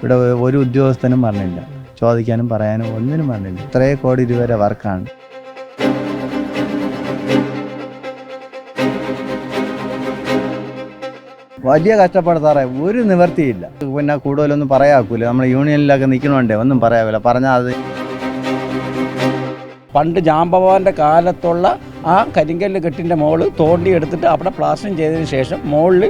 ഇവിടെ ഒരു ഉദ്യോഗസ്ഥനും പറഞ്ഞില്ല. ചോദിക്കാനും പറയാനും ഒന്നിനും പറഞ്ഞില്ല. ഇത്രയും കോടി രൂപയുടെ വർക്കാണ്. വലിയ കഷ്ടപ്പാട് സാറേ ഒരു നിവർത്തിയില്ല പിന്നെ കൂടുതലൊന്നും പറയാക്കൂല. നമ്മൾ യൂണിയനിലൊക്കെ നിൽക്കണോണ്ടേ ഒന്നും പറയാവില്ല. പറഞ്ഞാൽ അത് പണ്ട് ജാമ്പവാന്റെ കാലത്തുള്ള ആ കരിങ്കല്ല് കെട്ടിന്റെ മോൾ തോണ്ടി എടുത്തിട്ട് അവിടെ പ്ലാസ്റ്ററിങ് ചെയ്തതിന് ശേഷം മുകളിൽ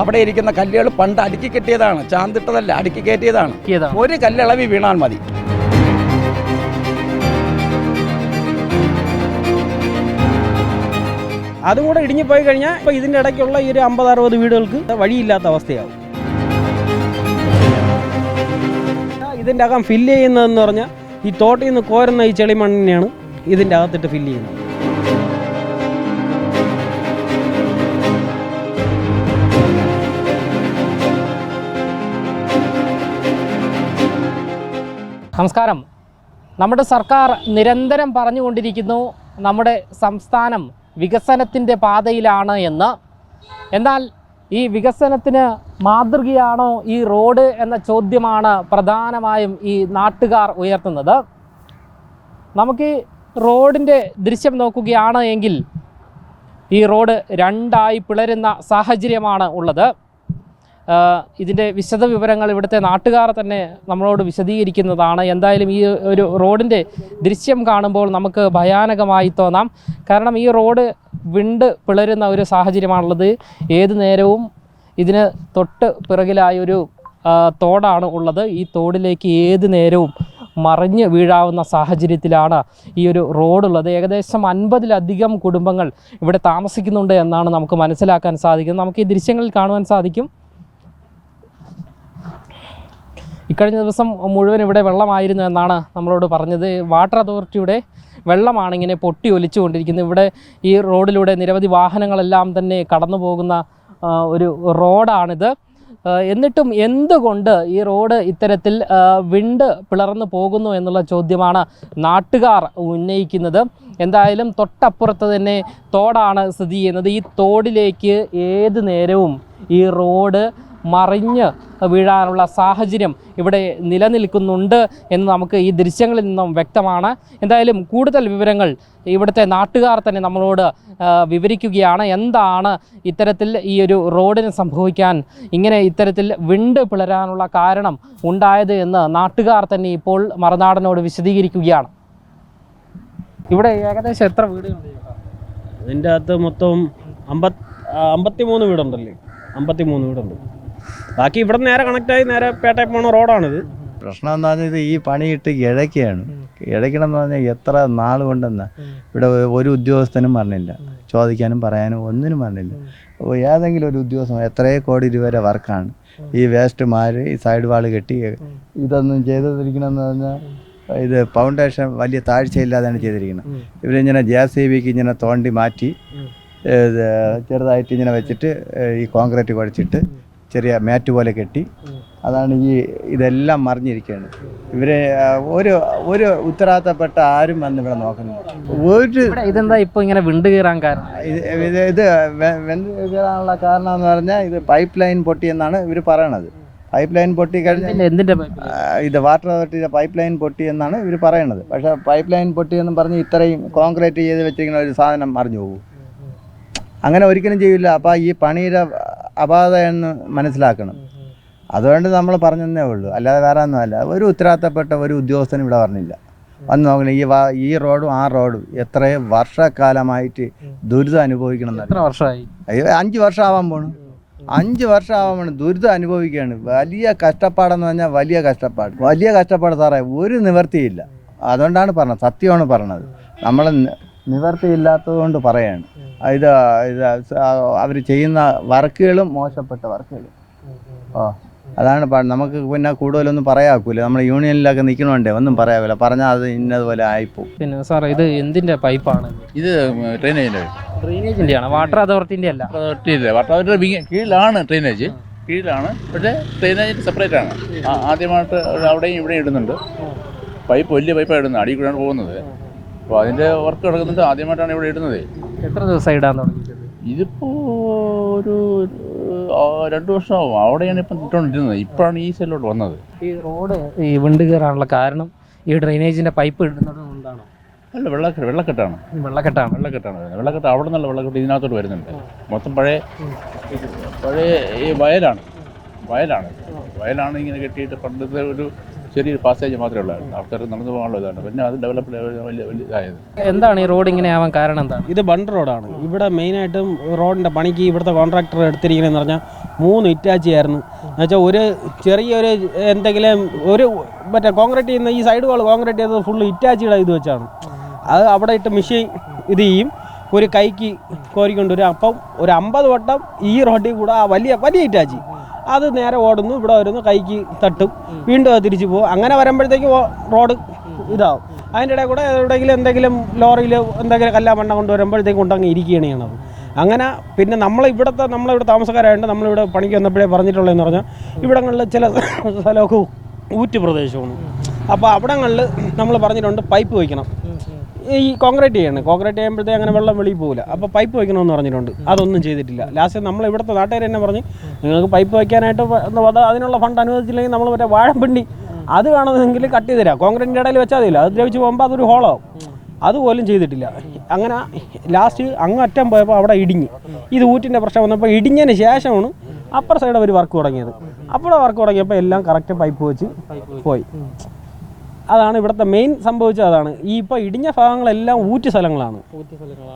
അവിടെ ഇരിക്കുന്ന കല്ലുകൾ പണ്ട് അടുക്കി കെട്ടിയതാണ്. ചാന്തിട്ടതല്ല അടുക്കി കയറ്റിയതാണ്. ഒരു കല്ലിളവി വീണാൽ മതി. അതും കൂടെ ഇടിഞ്ഞുപോയി കഴിഞ്ഞാൽ ഇപ്പോൾ ഇതിന്റെ ഇടയ്ക്കുള്ള ഈ ഒരു അമ്പത് അറുപത് വീടുകൾക്ക് വഴിയില്ലാത്ത അവസ്ഥയാവും. ഇതിന്റെ അകം ഫില്ല് ചെയ്യുന്നതെന്ന് പറഞ്ഞാൽ ഈ തോട്ടിൽ നിന്ന് കോരുന്ന ഈ ചെളിമണ്ണിനെയാണ് ഇതിന്റെ അകത്തിട്ട് ഫില്ല് ചെയ്യുന്നത്. നമസ്കാരം. നമ്മുടെ സർക്കാർ നിരന്തരം പറഞ്ഞുകൊണ്ടിരിക്കുന്നു നമ്മുടെ സംസ്ഥാനം വികസനത്തിന്റെ പാതയിലാണ് എന്ന്. എന്നാൽ ഈ വികസനത്തിന് മാതൃകയാണോ ഈ റോഡ് എന്ന ചോദ്യമാണ് പ്രധാനമായും ഈ നാട്ടുകാർ ഉയർത്തുന്നത്. നമുക്ക് റോഡിന്റെ ദൃശ്യം നോക്കുകയാണ് എങ്കിൽ ഈ റോഡ് രണ്ടായി പിളരുന്ന സാഹചര്യമാണ് ഉള്ളത്. ഇതിന്റെ വിശദ വിവരങ്ങൾ ഇവിടുത്തെ നാട്ടുകാർ തന്നെ നമ്മളോട് വിശദീകരിക്കുന്നതാണ്. എന്തായാലും ഈ ഒരു റോഡിന്റെ ദൃശ്യം കാണുമ്പോൾ നമുക്ക് ഭയാനകമായി തോന്നാം. കാരണം ഈ റോഡ് വിണ്ട് പിളരുന്ന ഒരു സാഹചര്യമാണുള്ളത്. ഏത് നേരവും ഇതിന് തൊട്ട് പിറകിലായ ഒരു തോടാണ് ഉള്ളത്. ഈ തോടിലേക്ക് ഏത് നേരവും മറിഞ്ഞ് വീഴാവുന്ന സാഹചര്യത്തിലാണ് ഈ ഒരു റോഡുള്ളത്. ഏകദേശം അൻപതിലധികം കുടുംബങ്ങൾ ഇവിടെ താമസിക്കുന്നുണ്ട് എന്നാണ് നമുക്ക് മനസ്സിലാക്കാൻ സാധിക്കുന്നത് നമുക്ക് ഈ ദൃശ്യങ്ങളിൽ കാണുവാൻ സാധിക്കും. ഇക്കഴിഞ്ഞ ദിവസം മുഴുവൻ ഇവിടെ വെള്ളമായിരുന്നു എന്നാണ് നമ്മളോട് പറഞ്ഞത്. വാട്ടർ അതോറിറ്റിയുടെ വെള്ളമാണ് ഇങ്ങനെ പൊട്ടി ഒലിച്ചുകൊണ്ടിരിക്കുന്നത്. ഇവിടെ ഈ റോഡിലൂടെ നിരവധി വാഹനങ്ങളെല്ലാം തന്നെ കടന്നു പോകുന്ന ഒരു റോഡാണിത്. എന്നിട്ടും എന്തുകൊണ്ട് ഈ റോഡ് ഇത്തരത്തിൽ വിണ്ട് പിളർന്നു പോകുന്നു എന്നുള്ള ചോദ്യമാണ് നാട്ടുകാർ ഉന്നയിക്കുന്നത്. എന്തായാലും തൊട്ടപ്പുറത്ത് തന്നെ തോടാണ് സ്ഥിതി ചെയ്യുന്നത്. ഈ തോടിലേക്ക് ഏത് നേരവും ഈ റോഡ് മറിഞ്ഞ് വീഴാനുള്ള സാഹചര്യം ഇവിടെ നിലനിൽക്കുന്നുണ്ട് എന്ന് നമുക്ക് ഈ ദൃശ്യങ്ങളിൽ നിന്നും വ്യക്തമാണ്. എന്തായാലും കൂടുതൽ വിവരങ്ങൾ ഇവിടുത്തെ നാട്ടുകാർ തന്നെ നമ്മളോട് വിവരിക്കുകയാണ്. എന്താണ് ഇത്തരത്തിൽ ഈ ഒരു റോഡിന് സംഭവിക്കാൻ ഇങ്ങനെ ഇത്തരത്തിൽ വിണ്ട് പിളരാനുള്ള കാരണം ഉണ്ടായത് എന്ന് നാട്ടുകാർ തന്നെ ഇപ്പോൾ മറുനാടനോട് വിശദീകരിക്കുകയാണ്. ഇവിടെ ഏകദേശം എത്ര വീടുകളുണ്ട്? ഇതിന്റെ അകത്ത് മൊത്തം അമ്പത് അമ്പത്തി മൂന്ന് വീടുണ്ടല്ലേ? അമ്പത്തി മൂന്ന് വീടുണ്ട്. ബാക്കി ഇവിടെ നേരെ കണക്ട് ആയി നേരെ പേട്ടയിൽ പോണ റോഡാണിത്. പ്രശ്നം എന്താ പറഞ്ഞാൽ ഈ പണിയിട്ട് ഇഴയ്ക്കുകയാണ് ഇഴയ്ക്കണം എന്ന് പറഞ്ഞാൽ എത്ര നാൾ കൊണ്ടെന്നാ. ഇവിടെ ഒരു ഉദ്യോഗസ്ഥനും പറഞ്ഞില്ല. ചോദിക്കാനും പറയാനും ഒന്നിനും പറഞ്ഞില്ല. ഏതെങ്കിലും ഒരു ഉദ്യോഗസ്ഥൻ എത്രയോ കോടി രൂപയുടെ വർക്കാണ്. ഈ വേസ്റ്റ് മാറി ഈ സൈഡ് വാൾ കെട്ടി ഇതൊന്നും ചെയ്തിരിക്കണമെന്ന് പറഞ്ഞാൽ ഇത് ഫൗണ്ടേഷൻ വലിയ താഴ്ചയില്ലാതെയാണ് ചെയ്തിരിക്കുന്നത്. ഇവരിങ്ങനെ ജെ സി ബിക്ക് ഇങ്ങനെ തോണ്ടി മാറ്റി ചെറുതായിട്ട് ഇങ്ങനെ വെച്ചിട്ട് ഈ കോൺക്രീറ്റ് കുഴച്ചിട്ട് ചെറിയ മാറ്റ് പോലെ കെട്ടി അതാണ് ഈ ഇതെല്ലാം മറിഞ്ഞിരിക്കുകയാണ്. ഇവരെ ഒരു ഒരു ഉത്തരവാദിത്തപ്പെട്ട ആരും വന്ന് ഇവിടെ നോക്കുന്നില്ല. ഒരു ഇതെന്താ ഇപ്പോൾ ഇങ്ങനെ വിണ്ട് കീറാൻ കാരണം? ഇത് ഇത് വെന്ത് കയറാനുള്ള കാരണം എന്ന് പറഞ്ഞാൽ ഇത് പൈപ്പ് ലൈൻ പൊട്ടിയെന്നാണ് ഇവർ പറയണത്. പൈപ്പ് ലൈൻ പൊട്ടി കഴിഞ്ഞാൽ pipe? ഇത് വാട്ടർ അതോറിറ്റിയുടെ പൈപ്പ് ലൈൻ പൊട്ടി എന്നാണ് ഇവർ പറയണത്. പക്ഷെ പൈപ്പ് ലൈൻ പൊട്ടി എന്ന് പറഞ്ഞ് ഇത്രയും കോൺക്രീറ്റ് ചെയ്ത് വെച്ചിരിക്കുന്ന ഒരു സാധനം മറിഞ്ഞു പോകും. അങ്ങനെ ഒരിക്കലും ചെയ്യില്ല. അപ്പോൾ ഈ പണിയുടെ അപാധ എന്ന് മനസ്സിലാക്കണം അതുകൊണ്ട് നമ്മൾ പറഞ്ഞതേ ഉള്ളൂ. അല്ലാതെ വേറെ ഒന്നുമല്ല ഒരു ഉത്തരവാദിത്തപ്പെട്ട ഒരു ഉദ്യോഗസ്ഥനും ഇവിടെ പറഞ്ഞില്ല വന്ന് നോക്കണം ഈ വാ ഈ റോഡും ആ റോഡും എത്രയും വർഷക്കാലമായിട്ട് ദുരിതം അനുഭവിക്കണം എത്ര വർഷമായി? അയ്യോ, അഞ്ച് വർഷം ആവാൻ പോണു അഞ്ച് വർഷം ആവാൻ പോണു. ദുരിതം അനുഭവിക്കുകയാണ്. വലിയ കഷ്ടപ്പാടെന്ന് പറഞ്ഞാൽ വലിയ കഷ്ടപ്പാട്. വലിയ കഷ്ടപ്പാട് സാറേ ഒരു നിവർത്തിയില്ല അതുകൊണ്ടാണ് പറഞ്ഞത്. സത്യമാണ് പറഞ്ഞത്. നമ്മൾ നിവർത്തിയില്ലാത്തത് കൊണ്ട് പറയാണ് ഇത് ഇത് അവർ ചെയ്യുന്ന വർക്കുകളും മോശപ്പെട്ട വർക്കുകൾ ഓ അതാണ് നമുക്ക് പിന്നെ കൂടുതലൊന്നും പറയാക്കൂല. നമ്മൾ യൂണിയനിലൊക്കെ നിൽക്കണോണ്ടേ ഒന്നും പറയാവില്ല. പറഞ്ഞാൽ അത് ഇന്നതുപോലെ ആയിപ്പോവും. പിന്നെ സാർ ഇത് എന്തിന്റെ പൈപ്പാണ്? ഇത് ഡ്രെയിനേജിന്റെ ആണ് വാട്ടർ അതോറിറ്റിന്റെ അല്ല. അതോറിറ്റിയില്ല. വാട്ടർ കീഴിലാണ് ഡ്രെയിനേജ് കീഴിലാണ്. പക്ഷേ ഡ്രെയിനേജ് സെപ്പറേറ്റ് ആണ്. ആദ്യമായിട്ട് അവിടെയും ഇവിടെയും ഇടുന്നുണ്ട്. പൈപ്പ് വലിയ പൈപ്പാണ് ഇടുന്നത്. അടിയിൽ കൂടെയാണ് പോകുന്നത്. അപ്പോൾ അതിന്റെ വർക്ക് നടക്കുന്നുണ്ട്. ആദ്യമായിട്ടാണ് ഇവിടെ ഇടുന്നത്. എത്ര ദിവസം ഇടാൻ തുടങ്ങിയത് ഇതിപ്പോൾ ഒരു രണ്ട് വർഷമാവും. അവിടെയാണ് ഇപ്പം ഇട്ടുകൊണ്ടിരുന്നത്. ഇപ്പോഴാണ് ഈ സൈഡിലോട്ട് വന്നത്. ഈ റോഡ് ഈ വിണ്ട് കയറാനുള്ള കാരണം ഈ ഡ്രെയിനേജിന്റെ പൈപ്പ് ഇടുന്നത് കൊണ്ടാണോ? അല്ല വെള്ള വെള്ളക്കെട്ടാണ്. വെള്ളക്കെട്ടാണ്. വെള്ളക്കെട്ടാണ്. വരുന്നത് വെള്ളക്കെട്ട് അവിടെ നിന്നുള്ള വെള്ളക്കെട്ട് ഇതിനകത്തോട്ട് വരുന്നുണ്ട്. മൊത്തം പഴയ പഴയ ഈ വയലാണ്. വയലാണ്. വയലാണ് ഇങ്ങനെ കെട്ടിയിട്ട് പണ്ടത്തെ ഒരു ചെറിയൊരു പാസേജ് മാത്രമേ ഉള്ളായിരുന്നു. ആൾക്കാർ നടന്നു പോകാനുള്ള ഇതാണ്. പിന്നെ അത് ഡെവലപ്പ് വലിയ വലിയ ഇതായത്. എന്താണ് ഈ റോഡ് ഇങ്ങനെ ആവാൻ കാരണം എന്താണ്? ഇത് ബണ്ട് റോഡാണ് ഇവിടെ മെയിനായിട്ടും റോഡിന്റെ പണിക്ക് ഇവിടുത്തെ കോൺട്രാക്ടർ എടുത്തിരിക്കണമെന്ന് പറഞ്ഞാൽ മൂന്ന് ഇറ്റാച്ചി ആയിരുന്നു. എന്നുവെച്ചാൽ ഒരു ചെറിയൊരു എന്തെങ്കിലും ഒരു മറ്റേ കോൺക്രീറ്റ് ചെയ്യുന്ന ഈ സൈഡ് വാൾ കോൺക്രീറ്റ് ചെയ്തത് ഫുള്ള് ഇറ്റാച്ചിയുടെ ഇത് വെച്ചാണ്. അത് അവിടെ ഇട്ട് മെഷീൻ ഇത് ചെയ്യും. ഒരു കൈക്ക് കോരിക്കൊണ്ട് വരും അപ്പം ഒരു അമ്പത് വട്ടം ഈ റോഡിൽ കൂടെ ആ വലിയ വലിയ ഇറ്റാച്ചി. അത് നേരെ ഓടുന്നു. ഇവിടെ വരുന്നു. കൈക്ക് തട്ടും. വീണ്ടും അത് തിരിച്ചു പോകും. അങ്ങനെ വരുമ്പോഴത്തേക്ക് റോഡ് ഇതാവും. അതിന്റെ ഇടയിൽ കൂടെ എവിടെയെങ്കിലും എന്തെങ്കിലും ലോറിയിൽ എന്തെങ്കിലും കല്ലാ മണ്ണ കൊണ്ടുവരുമ്പോഴത്തേക്കും ഇരിക്കുകയാണ് ചെയ്യണത്. അങ്ങനെ പിന്നെ നമ്മൾ ഇവിടുത്തെ നമ്മളിവിടെ താമസക്കാരായതുകൊണ്ട് നമ്മളിവിടെ പണിക്ക് വന്നപ്പോഴേ പറഞ്ഞിട്ടുള്ളതെന്ന് പറഞ്ഞാൽ ഇവിടങ്ങളിൽ ചില സ്ഥലമൊക്കെ ഊറ്റ് പ്രദേശമാണ്. അപ്പോൾ അവിടങ്ങളിൽ നമ്മൾ പറഞ്ഞിട്ടുണ്ട് പൈപ്പ് വയ്ക്കണം. ഈ കോൺക്രീറ്റ് ചെയ്യണം. കോൺക്രീറ്റ് ചെയ്യുമ്പോഴത്തേ അങ്ങനെ വെള്ളം വെളിയിൽ പോകില്ല അപ്പോൾ പൈപ്പ് വയ്ക്കണമെന്ന് പറഞ്ഞിട്ടുണ്ട്. അതൊന്നും ചെയ്തിട്ടില്ല. ലാസ്റ്റ് നമ്മൾ ഇവിടുത്തെ നാട്ടുകാർ തന്നെ പറഞ്ഞ് നിങ്ങൾക്ക് പൈപ്പ് വയ്ക്കാനായിട്ട് അതിനുള്ള ഫണ്ട് അനുവദിച്ചില്ലെങ്കിൽ നമ്മൾ മറ്റേ വാഴപ്പിണ്ടി അത് വേണമെങ്കിൽ കട്ട് ചെയ്ത് തരാം. കോൺക്രീറ്റിന്റെ ഇടയിൽ വെച്ചാൽ മതിയില്ല. അത് ദ്രവിച്ച് പോകുമ്പോൾ അതൊരു ഹോളാവും അതുപോലും ചെയ്തിട്ടില്ല. അങ്ങനെ ലാസ്റ്റ് അങ്ങ് അറ്റം പോയപ്പോൾ അവിടെ ഇടിഞ്ഞ്. ഇത് ഊറ്റിന്റെ പ്രശ്നം വന്നപ്പോൾ ഇടിഞ്ഞതിന് ശേഷമാണ് അപ്പർ സൈഡ് അവർ വർക്ക് തുടങ്ങിയത്. അപ്പോൾ വർക്ക് തുടങ്ങിയപ്പോൾ എല്ലാം കറക്റ്റ് പൈപ്പ് വെച്ച് പോയി. അതാണ് ഇവിടുത്തെ മെയിൻ സംഭവിച്ചത് അതാണ്. ഈ ഇപ്പോൾ ഇടിഞ്ഞ ഭാഗങ്ങളെല്ലാം ഊറ്റ് സ്ഥലങ്ങളാണ്.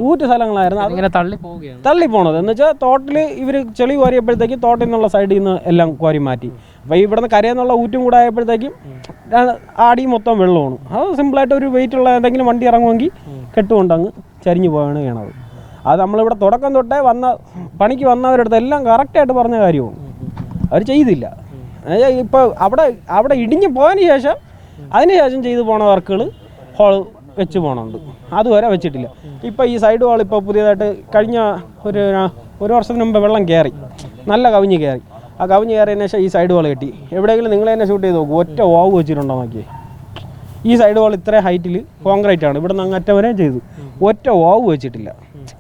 ഊറ്റ് സ്ഥലങ്ങളായിരുന്നു. അതിങ്ങനെ തള്ളി പോവുകയാണ്. തള്ളി പോണത്. എന്ന് വെച്ചാൽ തോട്ടിൽ ഇവർ ചെളി കോരിയപ്പോഴത്തേക്കും തോട്ടിൽ നിന്നുള്ള സൈഡിൽ നിന്ന് എല്ലാം കോരി മാറ്റി. അപ്പോൾ ഈ ഇവിടുന്ന് കരയിൽ നിന്നുള്ള ഊറ്റും കൂടെ ആയപ്പോഴത്തേക്കും ആടി മൊത്തം വെള്ളമാണ്. അത് സിമ്പിളായിട്ട് ഒരു വെയിറ്റ് ഉള്ള എന്തെങ്കിലും വണ്ടി ഇറങ്ങുമെങ്കിൽ കെട്ടുകൊണ്ട് അങ്ങ് ചരിഞ്ഞു പോവാണ് ചെയ്യണത്. അത് നമ്മളിവിടെ തുടക്കം തൊട്ടേ വന്ന പണിക്ക് വന്നവരടുത്ത് എല്ലാം കറക്റ്റായിട്ട് പറഞ്ഞ കാര്യമാണ്. അവർ ചെയ്തില്ല. ഇപ്പോൾ അവിടെ അവിടെ ഇടിഞ്ഞു പോയതിന് ശേഷം അതിന് ശേഷം ചെയ്തു പോണ വർക്കുകൾ ഹോൾ വെച്ച് പോകണുണ്ട് അതുവരെ വെച്ചിട്ടില്ല. ഇപ്പോൾ ഈ സൈഡ് വാൾ ഇപ്പോൾ പുതിയതായിട്ട് കഴിഞ്ഞ ഒരു ഒരു വർഷത്തിന് മുമ്പ് വെള്ളം കയറി നല്ല കവിഞ്ഞ് കയറി ആ കവിഞ്ഞ് കയറിയതിന് ശേഷം ഈ സൈഡ് വാൾ കെട്ടി. എവിടെയെങ്കിലും നിങ്ങൾ തന്നെ ഷൂട്ട് ചെയ്ത് നോക്കൂ. ഒറ്റ ഓവ് വെച്ചിട്ടുണ്ടോ നോക്കിയേ. ഈ സൈഡ് വാൾ ഇത്ര ഹൈറ്റിൽ കോൺക്രീറ്റ് ആണ്. ഇവിടെ നിന്ന് അറ്റം വരെയും ചെയ്തു. ഒറ്റ ഓവ് വെച്ചിട്ടില്ല.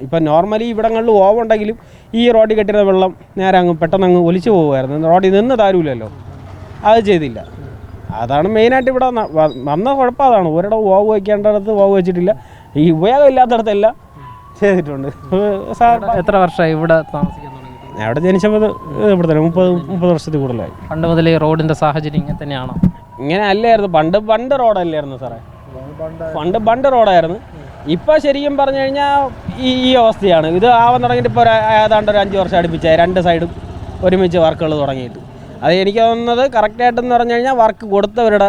ഇപ്പം നോർമലി ഇവിടങ്ങളിൽ ഓവ് ഉണ്ടെങ്കിലും ഈ റോഡിൽ കെട്ടിയ വെള്ളം നേരെ അങ്ങ് പെട്ടെന്ന് അങ്ങ് ഒലിച്ചു പോകുമായിരുന്നു റോഡിൽ നിന്ന് താരൂലല്ലോ. അത് ചെയ്തില്ല. അതാണ് മെയിനായിട്ട് ഇവിടെ വന്ന കുഴപ്പം അതാണ്. ഒരിടം വാവ് വയ്ക്കേണ്ടടത്ത് വാവ് വെച്ചിട്ടില്ല. ഈ ഉപയോഗം ഇല്ലാത്തടത്തെല്ലാം ചെയ്തിട്ടുണ്ട്. എത്ര വർഷമായി ഇവിടെ താമസിക്കാൻ അവിടെ ജനിച്ചപ്പോൾ ഇവിടെ തന്നെ മുപ്പത് മുപ്പത് വർഷത്തിൽ കൂടുതലായി. പണ്ട് മുതൽ ഈ റോഡിന്റെ സാഹചര്യം ഇങ്ങനെ തന്നെയാണോ? ഇങ്ങനെ അല്ലായിരുന്നു. പണ്ട് പണ്ട് റോഡല്ലായിരുന്നു സാറേ. പണ്ട് പണ്ട് റോഡായിരുന്നു. ഇപ്പോൾ ശരിക്കും പറഞ്ഞു കഴിഞ്ഞാൽ ഈ ഈ അവസ്ഥയാണ്. ഇത് ആവാൻ തുടങ്ങിയിട്ട് ഇപ്പോൾ ഏതാണ്ട് ഒരു അഞ്ച് വർഷം അടുപ്പിച്ചായി. രണ്ട് സൈഡും ഒരുമിച്ച് വർക്കുകൾ തുടങ്ങിയിട്ട്. അത് എനിക്ക് തോന്നുന്നത് കറക്റ്റായിട്ടെന്ന് പറഞ്ഞു കഴിഞ്ഞാൽ വർക്ക് കൊടുത്തവരുടെ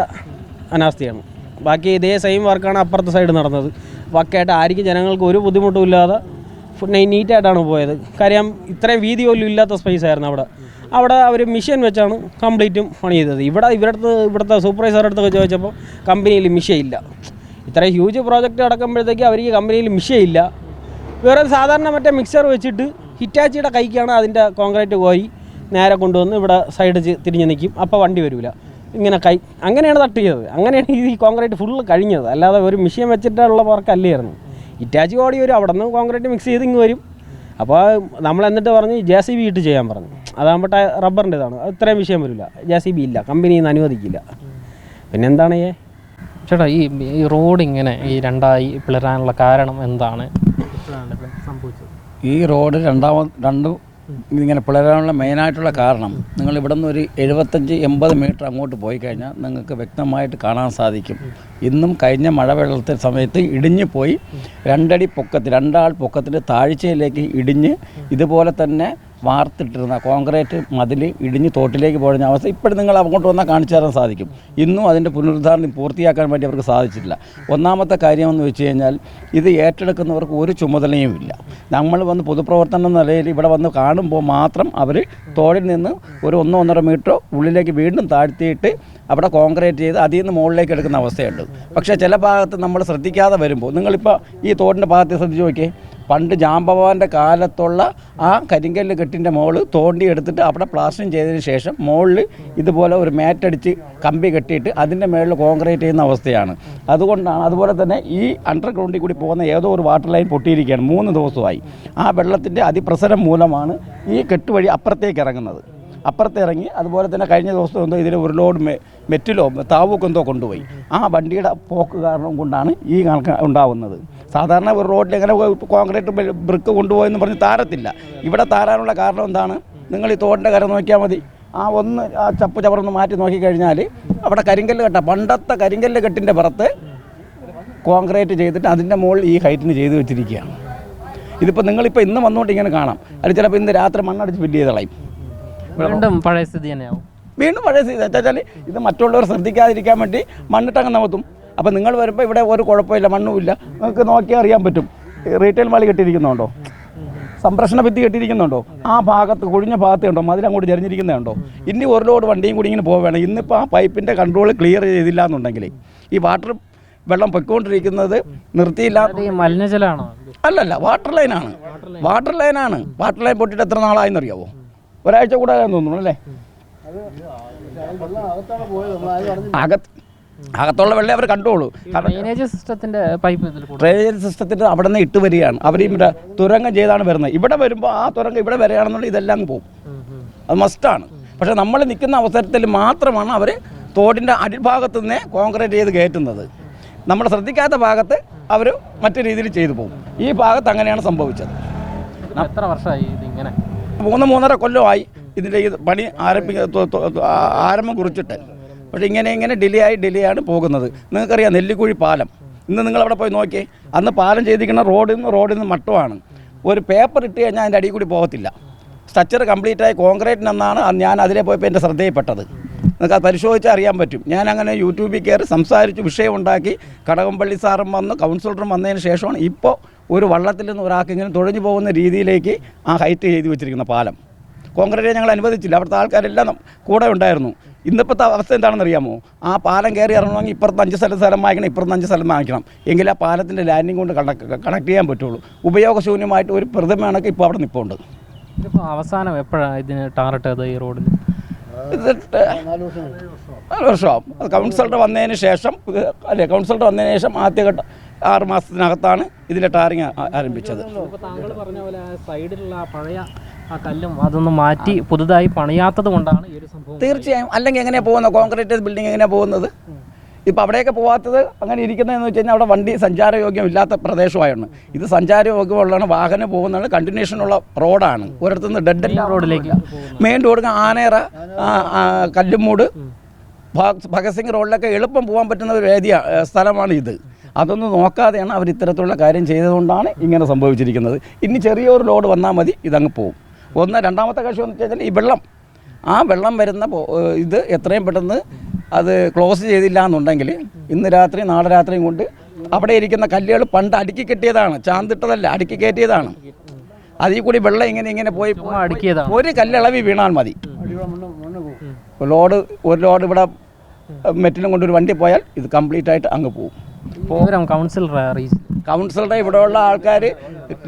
അനാസ്ഥയാണ്. ബാക്കി ഇതേ സെയിം വർക്കാണ് അപ്പുറത്തെ സൈഡ് നടന്നത്. വക്കായിട്ട് ആയിരിക്കും ജനങ്ങൾക്ക് ഒരു ബുദ്ധിമുട്ടും ഇല്ലാതെ നീറ്റായിട്ടാണ് പോയത്. കാര്യം ഇത്രയും വീതി പോലും ഇല്ലാത്ത സ്പേസ് ആയിരുന്നു അവിടെ. അവിടെ അവർ മിഷൻ വെച്ചാണ് കംപ്ലീറ്റും പണി ചെയ്തത്. ഇവിടെ ഇവിടുത്തെ ഇവിടുത്തെ സൂപ്പർവൈസറുടെ അടുത്ത് ചോദിച്ചപ്പോൾ കമ്പനിയിൽ മിഷീൻ ഇല്ല. ഇത്രയും ഹ്യൂജ് പ്രോജക്റ്റ് അടക്കുമ്പോഴത്തേക്ക് അവർക്ക് കമ്പനിയിൽ മിഷീൻ ഇല്ല. വേറെ സാധാരണ മറ്റേ മിക്സർ വെച്ചിട്ട് ഹിറ്റാച്ചിയുടെ കൈക്കാണ് അതിന്റെ കോൺക്രീറ്റ് കോരി നേരെ കൊണ്ടുവന്ന് ഇവിടെ സൈഡ് തിരിഞ്ഞ് നിൽക്കും അപ്പോൾ വണ്ടി വരില്ല ഇങ്ങനെ കൈ അങ്ങനെയാണ് തട്ടിയത് അങ്ങനെയാണ് ഈ കോൺക്രീറ്റ് ഫുള്ള് കഴിഞ്ഞത്. അല്ലാതെ ഒരു മെഷീൻ വെച്ചിട്ടുള്ള വർക്കല്ലായിരുന്നു ഇറ്റാച്ച് ഓടി വരും. അവിടെ നിന്ന് കോൺക്രീറ്റ് മിക്സ് ചെയ്ത് ഇങ്ങ് വരും. അപ്പോൾ നമ്മൾ എന്നിട്ട് പറഞ്ഞ് ജെ സി ബി ഇട്ട് ചെയ്യാൻ പറഞ്ഞു. അതാകുമ്പോൾ റബ്ബറിന്റെ ഇതാണ്. ഇത്രയും വിഷയം വരില്ല. ജെ സി ബി ഇല്ല. കമ്പനി ഇന്ന് അനുവദിക്കില്ല. പിന്നെന്താണ് ഏ ചേട്ടാ ഈ ഈ റോഡ് ഇങ്ങനെ ഈ രണ്ടായി പിളരാനുള്ള കാരണം എന്താണ്? സംഭവിച്ചത് ഈ റോഡ് രണ്ടാമത് രണ്ടും ഇങ്ങനെ പിളരാനുള്ള മെയിനായിട്ടുള്ള കാരണം നിങ്ങൾ ഇവിടെ നിന്ന് ഒരു എഴുപത്തഞ്ച് എൺപത് മീറ്റർ അങ്ങോട്ട് പോയി കഴിഞ്ഞാൽ നിങ്ങൾക്ക് വ്യക്തമായിട്ട് കാണാൻ സാധിക്കും. ഇന്നും കഴിഞ്ഞ മഴവെള്ളത്തെ സമയത്ത് ഇടിഞ്ഞു പോയി. രണ്ടടി പൊക്കത്തിൽ രണ്ടാൾ പൊക്കത്തിന്റെ താഴ്ചയിലേക്ക് ഇടിഞ്ഞ് ഇതുപോലെ തന്നെ വാർത്തിട്ടിരുന്ന കോൺക്രീറ്റ് മതിൽ ഇടിഞ്ഞ് തോട്ടിലേക്ക് പോകുന്ന അവസ്ഥ ഇപ്പോഴും നിങ്ങൾ അങ്ങോട്ട് വന്നാൽ കാണിച്ചു തരാൻ സാധിക്കും. ഇന്നും അതിന്റെ പുനരുദ്ധാരണം പൂർത്തിയാക്കാൻ വേണ്ടി അവർക്ക് സാധിച്ചിട്ടില്ല. ഒന്നാമത്തെ കാര്യമെന്ന് വെച്ച് കഴിഞ്ഞാൽ ഇത് ഏറ്റെടുക്കുന്നവർക്ക് ഒരു ചുമതലയും ഇല്ല. നമ്മൾ വന്ന് പൊതുപ്രവർത്തനം എന്ന നിലയിൽ ഇവിടെ വന്ന് കാണുമ്പോൾ മാത്രം അവർ തോടിൽ നിന്ന് ഒരു ഒന്നോ ഒന്നര മീറ്ററോ ഉള്ളിലേക്ക് വീണ്ടും താഴ്ത്തിയിട്ട് അവിടെ കോൺക്രീറ്റ് ചെയ്ത് അതിൽ നിന്ന് മുകളിലേക്ക് എടുക്കുന്ന അവസ്ഥയുണ്ട്. പക്ഷേ ചില ഭാഗത്ത് നമ്മൾ ശ്രദ്ധിക്കാതെ വരുമ്പോൾ നിങ്ങളിപ്പോൾ ഈ തോടിന്റെ ഭാഗത്തെ ശ്രദ്ധിച്ച് നോക്കിയേ. പണ്ട് ജാമ്പവാന്റെ കാലത്തുള്ള ആ കരിങ്കല്ല് കെട്ടിന്റെ മുകളിൽ തോണ്ടി എടുത്തിട്ട് അവിടെ പ്ലാസ്റ്ററിങ് ചെയ്തതിന് ശേഷം മുകളിൽ ഇതുപോലെ ഒരു മാറ്റടിച്ച് കമ്പി കെട്ടിയിട്ട് അതിന്റെ മുകളിൽ കോൺക്രീറ്റ് ചെയ്യുന്ന അവസ്ഥയാണ്. അതുകൊണ്ടാണ് അതുപോലെ തന്നെ ഈ അണ്ടർഗ്രൗണ്ടിൽ കൂടി പോകുന്ന ഏതോ ഒരു വാട്ടർ ലൈൻ പൊട്ടിയിരിക്കുകയാണ്. മൂന്ന് ദിവസമായി. ആ വെള്ളത്തിന്റെ അതിപ്രസരം മൂലമാണ് ഈ കെട്ടുവഴി അപ്പുറത്തേക്ക് ഇറങ്ങുന്നത്. അപ്പുറത്ത് ഇറങ്ങി അതുപോലെ തന്നെ കഴിഞ്ഞ ദിവസം എന്തോ ഇതിൽ ഒരു ലോഡ് മെറ്റിലോ താവൂക്കെന്തോ കൊണ്ടുപോയി. ആ വണ്ടിയുടെ പോക്ക് കാരണം കൊണ്ടാണ് ഈ ഉണ്ടാവുന്നത്. സാധാരണ ഒരു റോഡിൽ എങ്ങനെ കോൺക്രീറ്റ് ബ്രിക്ക് കൊണ്ടുപോയെന്ന് പറഞ്ഞ് താരത്തില്ല. ഇവിടെ താരാനുള്ള കാരണം എന്താണ്? നിങ്ങൾ ഈ തോടിന്റെ കര നോക്കിയാൽ മതി. ആ ഒന്ന് ആ ചപ്പ് ചവറൊന്ന് മാറ്റി നോക്കിക്കഴിഞ്ഞാൽ അവിടെ കരിങ്കല്ല് കെട്ട. പണ്ടത്തെ കരിങ്കല്ല് കെട്ടിന്റെ പുറത്ത് കോൺക്രീറ്റ് ചെയ്തിട്ട് അതിന്റെ മുകളിൽ ഈ ഹൈറ്റിന് ചെയ്തു വെച്ചിരിക്കുകയാണ്. ഇതിപ്പോൾ നിങ്ങളിപ്പോൾ ഇന്ന് വന്നുകൊണ്ട് ഇങ്ങനെ കാണാം. അത് ചിലപ്പോൾ ഇന്ന് രാത്രി മണ്ണടിച്ച് ഫില്ല് ചെയ്ത് കളയും. വീണ്ടും പഴയ സ്ഥിതി തന്നെയാവും. വീണ്ടും പഴയ സ്ഥിതി. വെച്ചാൽ ഇത് മറ്റുള്ളവർ ശ്രദ്ധിക്കാതിരിക്കാൻ വേണ്ടി മണ്ണിട്ടങ്ങ് നമത്തും. അപ്പോൾ നിങ്ങൾ വരുമ്പോൾ ഇവിടെ ഒരു കുഴപ്പമില്ല മണ്ണുമില്ല. നിങ്ങൾക്ക് നോക്കിയാൽ അറിയാൻ പറ്റും. റീറ്റെയിൽ മാളി കെട്ടിയിരിക്കുന്നുണ്ടോ? സംരക്ഷണ ഭിത്തി കെട്ടിയിരിക്കുന്നുണ്ടോ? ആ ഭാഗത്ത് കുഴിഞ്ഞ ഭാഗത്ത് ഉണ്ടോ മതിലങ്ങോട്ട് ചരിഞ്ഞിരിക്കുന്നുണ്ടോ? ഇനി ഒരു ലോഡ് വണ്ടിയും കൂടി ഇങ്ങനെ പോവുകയാണ്. ഇന്നിപ്പോൾ ആ പൈപ്പിന്റെ കൺട്രോൾ ക്ലിയർ ചെയ്തില്ല എന്നുണ്ടെങ്കിൽ ഈ വാട്ടർ വെള്ളം പൊയ്ക്കൊണ്ടിരിക്കുന്നത് നിർത്തിയില്ല. മലിനജലാണോ ഈ മലിനജലമാണോ? അല്ലല്ല വാട്ടർ ലൈനാണ് വാട്ടർ ലൈനാണ് വാട്ടർ ലൈൻ പൊട്ടിയിട്ട് എത്ര നാളായെന്നറിയാവോ? ഒരാഴ്ച കൂടാതെ തോന്നുന്നു അല്ലേ? അകത്ത് അകത്തുള്ള വെള്ളം അവർ കണ്ടോളൂ ഡ്രൈനേജ് ഡ്രെയിനേജ് സിസ്റ്റത്തിന്റെ പൈപ്പ് ഡ്രെയിനേജ് സിസ്റ്റത്തിൽ അവിടെ നിന്ന് ഇട്ട് വരികയാണ്. അവർ ഇവിടെ തുരങ്കം ചെയ്താണ് വരുന്നത്. ഇവിടെ വരുമ്പോൾ ആ തുരങ്കം ഇവിടെ വരികയാണെന്നുണ്ടെങ്കിൽ ഇതെല്ലാം പോകും. അത് മസ്റ്റാണ് പക്ഷേ നമ്മൾ നിൽക്കുന്ന അവസരത്തിൽ മാത്രമാണ് അവർ തോടിന്റെ അടിഭാഗത്ത് നിന്നേ കോൺക്രീറ്റ് ചെയ്ത് കയറ്റുന്നത്. നമ്മൾ ശ്രദ്ധിക്കാത്ത ഭാഗത്ത് അവർ മറ്റു രീതിയിൽ ചെയ്തു പോകും. ഈ ഭാഗത്ത് അങ്ങനെയാണ് സംഭവിച്ചത്. എത്ര വർഷമായി ഇതിങ്ങനെ? മൂന്ന് മൂന്നര കൊല്ലമായി ഇതിന്റെ ഈ പണി ആരംഭിക്ക ആരംഭം കുറിച്ചിട്ട്. പക്ഷേ ഇങ്ങനെ ഇങ്ങനെ ഡിലേ ആയി ഡിലേ ആണ് പോകുന്നത്. നിങ്ങൾക്കറിയാം നെല്ലിക്കുഴി പാലം. ഇന്ന് നിങ്ങൾ അവിടെ പോയി നോക്കി അന്ന് പാലം ചെയ്തിരിക്കുന്ന റോഡിൽ നിന്ന് റോഡിൽ നിന്ന് മട്ടുമാണ്. ഒരു പേപ്പർ ഇട്ട് കഴിഞ്ഞാൽ അതിന്റെ അടിയിൽ കൂടി പോകത്തില്ല. സ്ട്രക്ചർ കംപ്ലീറ്റ് ആയി കോൺക്രീറ്റിനെന്നാണ് ഞാൻ അതിലെ പോയപ്പോൾ എന്റെ ശ്രദ്ധയിൽപ്പെട്ടത്. നിങ്ങൾക്ക് അത് പരിശോധിച്ചാൽ അറിയാൻ പറ്റും. ഞാൻ അങ്ങനെ യൂട്യൂബിൽ കയറി സംസാരിച്ച് വിഷയമുണ്ടാക്കി കടകംപള്ളി സാറും വന്ന് കൗൺസിലറും വന്നതിന് ശേഷമാണ് ഇപ്പോൾ ഒരു വള്ളത്തിൽ നിന്ന് ഒരാൾക്ക് ഇങ്ങനെ തുഴഞ്ഞു പോകുന്ന രീതിയിലേക്ക് ആ ഹൈറ്റ് ചെയ്തു വെച്ചിരിക്കുന്ന പാലം. കോൺക്രീറ്റ് ഞങ്ങൾ അനുവദിച്ചില്ല. അവിടുത്തെ ആൾക്കാരെല്ലാം കൂടെ ഉണ്ടായിരുന്നു. ഇന്നിപ്പോഴത്തെ അവസ്ഥ എന്താണെന്ന് അറിയാമോ ആ പാലം കയറി ഇറങ്ങണമെങ്കിൽ ഇപ്പുറത്ത് അഞ്ച് സ്ഥലം സ്ഥലം വാങ്ങിക്കണം ഇപ്പുറത്ത് അഞ്ച് സ്ഥലം വാങ്ങിക്കണം. എങ്കിൽ ആ പാലത്തിന്റെ ലാൻഡിങ് കൊണ്ട് കണക്ട് കണക്ട് ചെയ്യാൻ പറ്റുള്ളൂ. ഉപയോഗശൂന്യമായിട്ട് ഒരു പ്രതിമ കണക്ക് ഇപ്പോൾ അവിടെ നിൽപ്പുണ്ട് ഇതിപ്പോൾ അവസാനം എപ്പോഴാണ് ഇതിന് ടാറിട്ടത് ഈ റോഡിൽ നാല് വർഷമാവും അത് കൗൺസിലർ വന്നതിന് ശേഷം അല്ലെ കൗൺസിലർ വന്നതിന് ശേഷം ആദ്യഘട്ട ആറ് മാസത്തിനകത്താണ് ഇതിന്റെ ടാറിങ് ആരംഭിച്ചത്. താങ്കൾ പറഞ്ഞ പോലെ സൈഡിലുള്ള പഴയ ആ കല്ലും അതൊന്ന് മാറ്റി പുതുതായി പണിയാത്തത് കൊണ്ടാണ് ഈ ഒരു സംഭവം തീർച്ചയായും. അല്ലെങ്കിൽ എങ്ങനെയാണ് പോകുന്നത്? കോൺക്രീറ്റ് ബിൽഡിംഗ് എങ്ങനെയാണ് പോകുന്നത്? ഇപ്പോൾ അവിടെയൊക്കെ പോകാത്തത് അങ്ങനെ ഇരിക്കുന്നതെന്ന് വെച്ച് കഴിഞ്ഞാൽ അവിടെ വണ്ടി സഞ്ചാരയോഗ്യം ഇല്ലാത്ത പ്രദേശമായാണ് ഇത് സഞ്ചാരയോഗ്യമുള്ളതാണ് വാഹനം പോകുന്നതാണ് കണ്ടിന്യൂഷനുള്ള റോഡാണ് ഒരിടത്തുനിന്ന് ഡെഡ് എല്ലാ റോഡിലേക്ക് മെയിൻ റോഡ് ആനേറ കല്ലുമൂട് ഭഗത് സിംഗ് റോഡിലൊക്കെ എളുപ്പം പോകാൻ പറ്റുന്ന ഒരു വേദിയ സ്ഥലമാണ് ഇത്. അതൊന്നും നോക്കാതെയാണ് അവർ ഇത്തരത്തിലുള്ള കാര്യം ചെയ്തതുകൊണ്ടാണ് ഇങ്ങനെ സംഭവിച്ചിരിക്കുന്നത്. ഇനി ചെറിയൊരു ലോഡ് വന്നാൽ മതി ഇതങ്ങ് പോകും ഒന്ന് രണ്ടാമത്തെ കാര്യം എന്ന് വെച്ചാൽ കഴിഞ്ഞാൽ ഈ വെള്ളം. ആ വെള്ളം വരുന്ന ഇത് എത്രയും പെട്ടെന്ന് അത് ക്ലോസ് ചെയ്തില്ല എന്നുണ്ടെങ്കിൽ ഇന്ന് രാത്രി നാളെ രാത്രിയും കൊണ്ട് അവിടെ ഇരിക്കുന്ന കല്ലുകൾ പണ്ട് അടുക്കി കെട്ടിയതാണ്. ചാന്തിട്ടതല്ല അടുക്കി കയറ്റിയതാണ്. അതിൽ കൂടി വെള്ളം ഇങ്ങനെ ഇങ്ങനെ പോയി ഒരു കല്ലിളവി വീണാൽ മതി. ലോഡ് ഒരു ലോഡ് ഇവിടെ മെറ്റിലും കൊണ്ടൊരു വണ്ടി പോയാൽ ഇത് കംപ്ലീറ്റ് ആയിട്ട് അങ്ങ് പോകും അറിയിച്ചു കൗൺസിലറുടെ ഇവിടെയുള്ള ആൾക്കാർ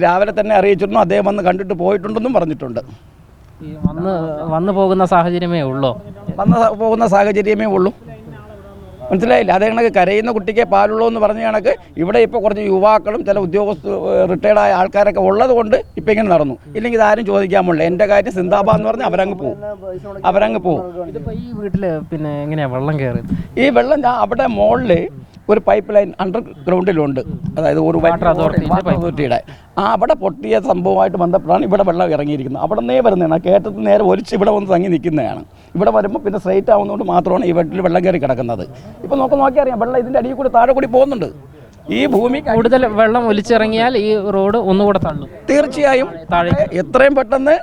രാവിലെ തന്നെ അറിയിച്ചിരുന്നു അദ്ദേഹം വന്ന് കണ്ടിട്ട് പോയിട്ടുണ്ടെന്നും പറഞ്ഞിട്ടുണ്ട്. വന്ന് വന്നു പോകുന്ന സാഹചര്യമേ ഉള്ളൂ? വന്ന് പോകുന്ന സാഹചര്യമേ ഉള്ളൂ. മനസ്സിലായില്ല? അതേ കണക്ക് കരയുന്ന കുട്ടിക്കേ പാലുള്ളൂ എന്ന് പറഞ്ഞ കണക്ക് ഇവിടെ ഇപ്പോൾ കുറച്ച് യുവാക്കളും ചില ഉദ്യോഗസ്ഥ റിട്ടയർഡായ ആൾക്കാരൊക്കെ ഉള്ളത് കൊണ്ട് ഇപ്പം ഇങ്ങനെ നടന്നു. ഇല്ലെങ്കിൽ ഇതാരും ചോദിക്കാൻ പോണില്ല. എന്റെ കാര്യം സിന്താബ എന്ന് പറഞ്ഞാൽ അവരങ്ങ് പോകും അവരങ്ങ് പോകും ഈ വീട്ടിൽ പിന്നെ എങ്ങനെയാണ് വെള്ളം കയറി ഈ വെള്ളം അവിടെ മുകളിൽ ഒരു പൈപ്പ് ലൈൻ അണ്ടർ ഗ്രൗണ്ടിലുണ്ട് അതായത് ഒരു വാട്ടർ അതോറിറ്റിയുടെ ആ അവിടെ പൊട്ടിയ സംഭവമായിട്ട് ബന്ധപ്പെട്ടാണ് ഇവിടെ വെള്ളം ഇറങ്ങിയിരിക്കുന്നത്. അവിടെ നിന്നേ വരുന്നതാണ്. കയറ്റത്ത് നേരെ ഒലിച്ച് ഇവിടെ വന്ന് തങ്ങി നിൽക്കുന്നതാണ്. ഇവിടെ വരുമ്പോൾ പിന്നെ സ്ട്രൈറ്റ് ആവുന്നതുകൊണ്ട് മാത്രമാണ് ഈ വീട്ടിൽ വെള്ളം കയറി കിടക്കുന്നത്. ഇപ്പോൾ നോക്കി നോക്കിയാൽ അറിയാം വെള്ളം ഇതിന്റെ അടിയിൽ കൂടി താഴെ കൂടി പോകുന്നുണ്ട്. ഈ ഭൂമി കൂടുതൽ വെള്ളം ഒലിച്ചിറങ്ങിയാൽ ഈ റോഡ് ഒന്നുകൂടെ തള്ളും. തീർച്ചയായും. എത്രയും പെട്ടെന്ന്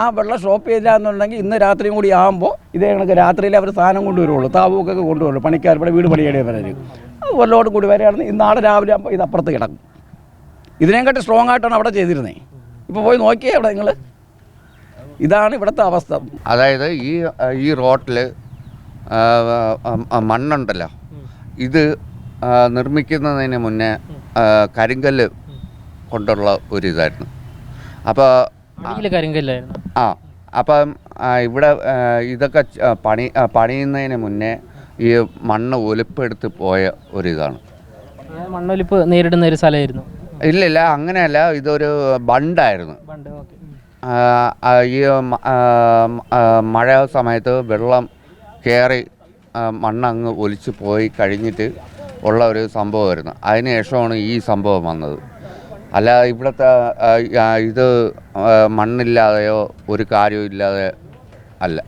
ആ വെള്ളം സ്റ്റോപ്പ് ചെയ്തില്ല എന്നുണ്ടെങ്കിൽ ഇന്ന് രാത്രിയും കൂടി ആകുമ്പോൾ ഇതേ കണക്ക് രാത്രിയിൽ അവർ സാധനം കൊണ്ടുവരുള്ളൂ. താവൂക്കൊക്കെ കൊണ്ടുവരുള്ളൂ. പണിക്കാർ ഇവിടെ വീട് പണിയേണ്ടവർ വല്ലോടും കൂടി വരികയാണെങ്കിൽ ഇന്നാളെ നാളെ രാവിലെ ആകുമ്പോൾ ഇത് അപ്പുറത്ത് കിടക്കും. ഇതിനെക്കാട്ടി സ്ട്രോങ് ആയിട്ടാണ് അവിടെ ചെയ്തിരുന്നത് ഇപ്പോൾ പോയി നോക്കിയേ അവിടെ നിങ്ങൾ ഇതാണ് ഇവിടുത്തെ അവസ്ഥ. അതായത് ഈ ഈ റോട്ടിൽ മണ്ണുണ്ടല്ലോ. ഇത് നിർമ്മിക്കുന്നതിന് മുന്നേ കരിങ്കല്ല് കൊണ്ടുള്ള ഒരു ഇതായിരുന്നു അപ്പോൾ കരിങ്കല്ലായിരുന്നു. ആ അപ്പം ഇവിടെ ഇതൊക്കെ പണി പണിയുന്നതിന് മുന്നേ ഈ മണ്ണ് ഒലിപ്പെടുത്ത് പോയ ഒരിതാണ്. മണ്ണൊലിപ്പ് നേരിടുന്ന ഒരു സ്ഥലമായിരുന്നു. ഇല്ലില്ല അങ്ങനെയല്ല ഇതൊരു ബണ്ടായിരുന്നു. ഈ മഴ സമയത്ത് വെള്ളം കയറി മണ്ണങ്ങ് ഒലിച്ച് പോയി കഴിഞ്ഞിട്ട് ഉള്ള ഒരു സംഭവമായിരുന്നു. അതിനുശേഷമാണ് ഈ സംഭവം വന്നത്. അല്ല ഇവിടുത്തെ ഇത് മണ്ണില്ലാതെയോ ഒരു കാര്യവും ഇല്ലാതെ അല്ല.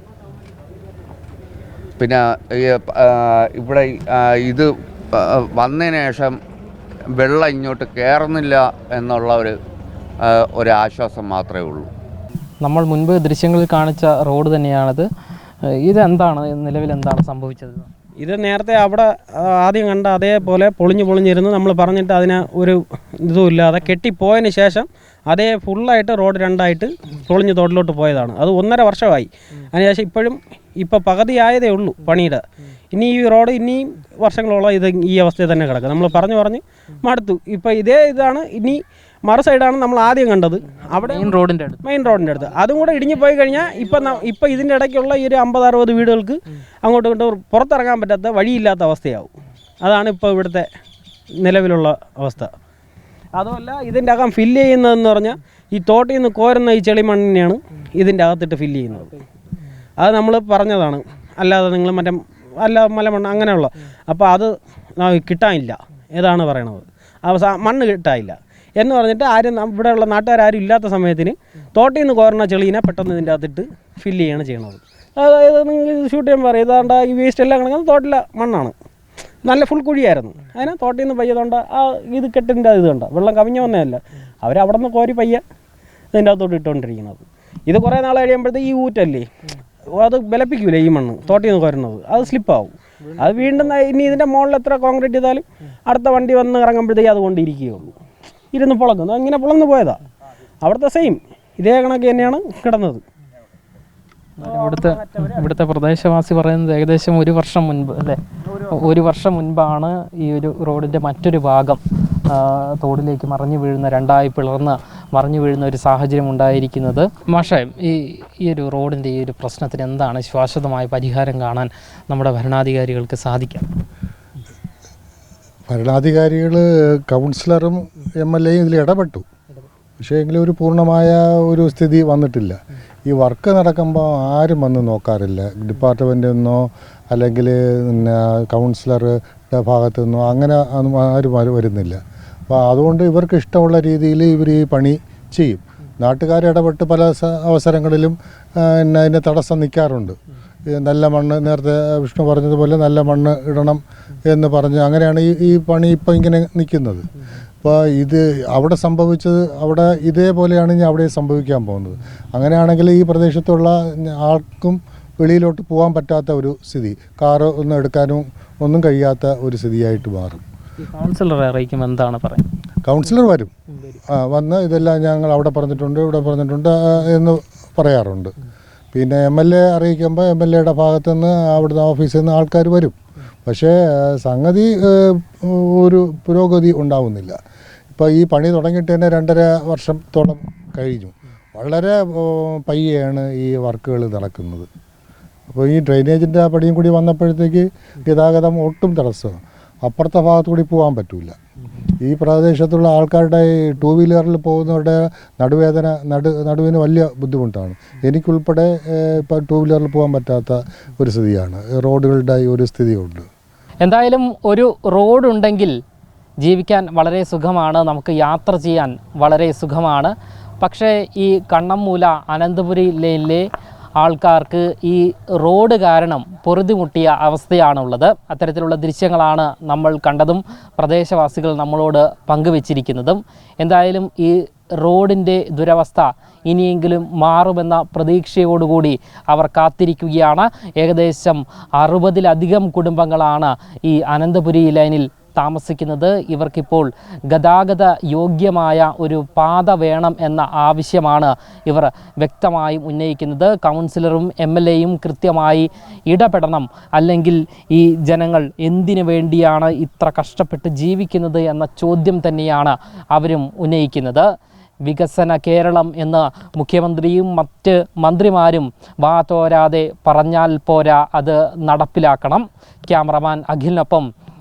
പിന്നെ ഇവിടെ ഇത് വന്നതിന് ശേഷം വെള്ളം ഇങ്ങോട്ട് കയറുന്നില്ല എന്നുള്ള ഒരു ഒരാശ്വാസം മാത്രമേ ഉള്ളൂ. നമ്മൾ മുൻപ് ദൃശ്യങ്ങളിൽ കാണിച്ച റോഡ് തന്നെയാണിത്. ഇതെന്താണ്? നിലവിൽ എന്താണ് സംഭവിച്ചത്? ഇത് നേരത്തെ അവിടെ ആദ്യം കണ്ട അതേപോലെ പൊളിഞ്ഞ് പൊളിഞ്ഞിരുന്നു നമ്മൾ പറഞ്ഞിട്ട് അതിന് ഒരു ഇതും ഇല്ലാതെ കെട്ടിപ്പോയതിന് ശേഷം അതേ ഫുള്ളായിട്ട് റോഡ് രണ്ടായിട്ട് പൊളിഞ്ഞ് തോട്ടിലോട്ട് പോയതാണ്. അത് ഒന്നര വർഷമായി. അതിനുശേഷം ഇപ്പോഴും ഇപ്പോൾ പകുതിയായതേ ഉള്ളൂ പണിയുടെ. ഇനി ഈ റോഡ് ഇനിയും വർഷങ്ങളോളം ഇത് ഈ അവസ്ഥയിൽ തന്നെ കിടക്കുക നമ്മൾ പറഞ്ഞു പറഞ്ഞ് മടുത്തു. ഇപ്പോൾ ഇതേ ഇതാണ്. ഇനി മറു സൈഡാണ് നമ്മൾ ആദ്യം കണ്ടത്. അവിടെ മെയിൻ റോഡിന്റെ അടുത്ത്. മെയിൻ റോഡിന്റെ അടുത്ത്. അതും കൂടെ ഇടിഞ്ഞു പോയി കഴിഞ്ഞാൽ ഇപ്പം ഇപ്പം ഇതിന്റെ ഇടയ്ക്കുള്ള ഈ ഒരു അമ്പത് അറുപത് വീടുകൾക്ക് അങ്ങോട്ടും ഇങ്ങോട്ടും പുറത്തിറങ്ങാൻ പറ്റാത്ത വഴിയില്ലാത്ത അവസ്ഥയാവും. അതാണ് ഇപ്പോൾ ഇവിടുത്തെ നിലവിലുള്ള അവസ്ഥ. അതുമല്ല ഇതിന്റെ അകം ഫില്ല് ചെയ്യുന്നതെന്ന് പറഞ്ഞാൽ ഈ തോട്ടിൽ നിന്ന് കോരുന്ന ഈ ചെളിമണ്ണിനെയാണ് ഇതിന്റെ അകത്തിട്ട് ഫില്ല് ചെയ്യുന്നത്. അത് നമ്മൾ പറഞ്ഞതാണ്. അല്ലാതെ നിങ്ങൾ മറ്റേ അല്ല മലമണ്ണ് അങ്ങനെയുള്ള. അപ്പോൾ അത് കിട്ടാനില്ല. ഏതാണ് പറയണത്? അവസാ മണ്ണ് കിട്ടാനില്ല. എന്ന് പറഞ്ഞിട്ട് ആരും ഇവിടെയുള്ള നാട്ടുകാരും ഇല്ലാത്ത സമയത്തിന് തോട്ടിൽ നിന്ന് കോരണ ചെളീനെ പെട്ടെന്ന് ഇതിന്റെ അകത്തിട്ട് ഫില്ല് ചെയ്യാണ് ചെയ്യണത്. അതായത് നിങ്ങൾ ഷൂട്ട് ചെയ്യാൻ പറയും ഇതാണ്ട് ഈ വേസ്റ്റ് എല്ലാം കിടക്കുന്നത് തോട്ടിലെ മണ്ണാണ്. നല്ല ഫുൾ കുഴിയായിരുന്നു. അതിനെ തോട്ടിൽ നിന്ന് പയ്യതുകൊണ്ട് ആ ഇത് കെട്ടിന്റെ ഇത് കണ്ട? വെള്ളം കവിഞ്ഞു വന്നതല്ല. അവരവിടെ നിന്ന് കോരി പയ്യ ഇതിന്റെ അകത്തോട്ട് ഇട്ടുകൊണ്ടിരിക്കുന്നത് ഇത് കുറേ നാൾ കഴിയുമ്പോഴത്തേക്ക് ഈ ഊറ്റല്ലേ? അത് ബലപ്പിക്കൂലേ ഈ മണ്ണ് തോട്ടിൽ നിന്ന് കോരുന്നത്. അത് സ്ലിപ്പാവും. അത് വീണ്ടും ഇനി ഇതിന്റെ മുകളിൽ എത്ര കോൺക്രീറ്റ് ചെയ്താലും അടുത്ത വണ്ടി വന്ന് ഇറങ്ങുമ്പോഴത്തേക്ക് അത് കൊണ്ടിരിക്കുകയുള്ളൂ ഇരുന്ന് പുളക്കുന്നു. അങ്ങനെ പുളന്ന് പോയതാ. അവിടുത്തെ സെയിം ഇതേ കണക്ക് തന്നെയാണ് കിടന്നത്. ഇവിടുത്തെ ഇവിടുത്തെ പ്രദേശവാസി പറയുന്നത് ഏകദേശം ഒരു വർഷം മുൻപ് അല്ലേ? ഒരു വർഷം മുൻപാണ് ഈ ഒരു റോഡിന്റെ മറ്റൊരു ഭാഗം തോടിലേക്ക് മറിഞ്ഞു വീഴുന്ന രണ്ടായി പിളർന്ന് മറിഞ്ഞു വീഴുന്ന ഒരു സാഹചര്യം ഉണ്ടായിരിക്കുന്നത്. മാഷേ ഈ ഈ ഒരു റോഡിന്റെ ഈ ഒരു പ്രശ്നത്തിന് എന്താണ് ശാശ്വതമായ പരിഹാരം കാണാൻ നമ്മുടെ ഭരണാധികാരികൾക്ക് സാധിക്കാം? ഭരണാധികാരികൾ കൗൺസിലറും എം എൽ എയും ഇതിൽ ഇടപെട്ടു. പക്ഷേ എങ്കിലും ഒരു പൂർണമായ ഒരു സ്ഥിതി വന്നിട്ടില്ല. ഈ വർക്ക് നടക്കുമ്പോൾ ആരും വന്ന് നോക്കാറില്ല. ഡിപ്പാർട്ട്മെന്റിൽ നിന്നോ അല്ലെങ്കിൽ പിന്നെ കൗൺസിലറുടെ ഭാഗത്തു നിന്നോ അങ്ങനെ ആരും വരുന്നില്ല. അപ്പോൾ അതുകൊണ്ട് ഇവർക്ക് ഇഷ്ടമുള്ള രീതിയിൽ ഇവർ ഈ പണി ചെയ്യും. നാട്ടുകാർ ഇടപെട്ട് പല അവസരങ്ങളിലും എന്നെ അതിന് തടസ്സം നിൽക്കാറുണ്ട്. നല്ല മണ്ണ് നേരത്തെ വിഷ്ണു പറഞ്ഞതുപോലെ നല്ല മണ്ണ് ഇടണം എന്ന് പറഞ്ഞ് അങ്ങനെയാണ് ഈ ഈ പണി ഇപ്പം ഇങ്ങനെ നിൽക്കുന്നത്. അപ്പോൾ ഇത് അവിടെ സംഭവിച്ചത് അവിടെ ഇതേപോലെയാണ് ഇനി അവിടെ സംഭവിക്കാൻ പോകുന്നത്. അങ്ങനെയാണെങ്കിൽ ഈ പ്രദേശത്തുള്ള ആർക്കും വെളിയിലോട്ട് പോകാൻ പറ്റാത്ത ഒരു സ്ഥിതി. കാറ് ഒന്നും എടുക്കാനും ഒന്നും കഴിയാത്ത ഒരു സ്ഥിതിയായിട്ട് മാറും. കൗൺസിലറെ അറിയിക്കും എന്താണ് പറയുന്നത്? കൗൺസിലർ വരും. വന്ന് ഇതെല്ലാം ഞങ്ങൾ അവിടെ പറഞ്ഞിട്ടുണ്ട് ഇവിടെ പറഞ്ഞിട്ടുണ്ട് എന്ന് പറയാറുണ്ട്. പിന്നെ എം എൽ എ അറിയിക്കുമ്പോൾ എം എൽ എയുടെ ഭാഗത്തു നിന്ന് അവിടുന്ന് ഓഫീസിൽ നിന്ന് ആൾക്കാർ വരും. പക്ഷേ സംഗതി ഒരു പുരോഗതി ഉണ്ടാവുന്നില്ല. ഇപ്പോൾ ഈ പണി തുടങ്ങിയിട്ട് തന്നെ രണ്ടര വർഷത്തോളം കഴിഞ്ഞു. വളരെ പയ്യാണ് ഈ വർക്കുകൾ നടക്കുന്നത്. അപ്പോൾ ഈ ഡ്രെയിനേജിന്റെ പണിയും കൂടി വന്നപ്പോഴത്തേക്ക് ഗതാഗതം ഒട്ടും തടസ്സമാണ്. അപ്പുറത്തെ ഭാഗത്തു കൂടി പോകാൻ പറ്റില്ല ഈ പ്രദേശത്തുള്ള ആൾക്കാരുടെ ഈ ടൂ വീലറിൽ പോകുന്നവരുടെ നടുവേദന നടു നടുവിന് വലിയ ബുദ്ധിമുട്ടാണ്. എനിക്കുൾപ്പെടെ ഇപ്പം ടൂ വീലറിൽ പോകാൻ പറ്റാത്ത ഒരു സ്ഥിതിയാണ്. റോഡുകളുടെ ഒരു സ്ഥിതിയുണ്ട്. എന്തായാലും ഒരു റോഡുണ്ടെങ്കിൽ ജീവിക്കാൻ വളരെ സുഖമാണ്. നമുക്ക് യാത്ര ചെയ്യാൻ വളരെ സുഖമാണ്. പക്ഷേ ഈ കണ്ണമ്മൂല അനന്തപുരി ലൈനിലെ ആൾക്കാർക്ക് ഈ റോഡ് കാരണം പൊറുതിമുട്ടിയ അവസ്ഥയാണുള്ളത്. അത്തരത്തിലുള്ള ദൃശ്യങ്ങളാണ് നമ്മൾ കണ്ടതും പ്രദേശവാസികൾ നമ്മളോട് പങ്കുവച്ചിരിക്കുന്നതും. എന്തായാലും ഈ റോഡിന്റെ ദുരവസ്ഥ ഇനിയെങ്കിലും മാറുമെന്ന പ്രതീക്ഷയോടുകൂടി അവർ കാത്തിരിക്കുകയാണ്. ഏകദേശം അറുപതിലധികം കുടുംബങ്ങളാണ് ഈ അനന്തപുരി ലൈനിൽ താമസിക്കുന്നത് ഇവർക്കിപ്പോൾ ഗതാഗത യോഗ്യമായ ഒരു പാത വേണം എന്ന ആവശ്യമാണ് ഇവർ വ്യക്തമായും ഉന്നയിക്കുന്നത്. കൗൺസിലറും എം എൽ എയും കൃത്യമായി ഇടപെടണം. അല്ലെങ്കിൽ ഈ ജനങ്ങൾ എന്തിനു വേണ്ടിയാണ് ഇത്ര കഷ്ടപ്പെട്ട് ജീവിക്കുന്നത് എന്ന ചോദ്യം തന്നെയാണ് അവരും ഉന്നയിക്കുന്നത്. വികസന കേരളം എന്ന് മുഖ്യമന്ത്രിയും മറ്റ് മന്ത്രിമാരും വാ തോരാതെ പറഞ്ഞാൽ പോരാ അത് നടപ്പിലാക്കണം. ക്യാമറമാൻ അഖിലിനൊപ്പം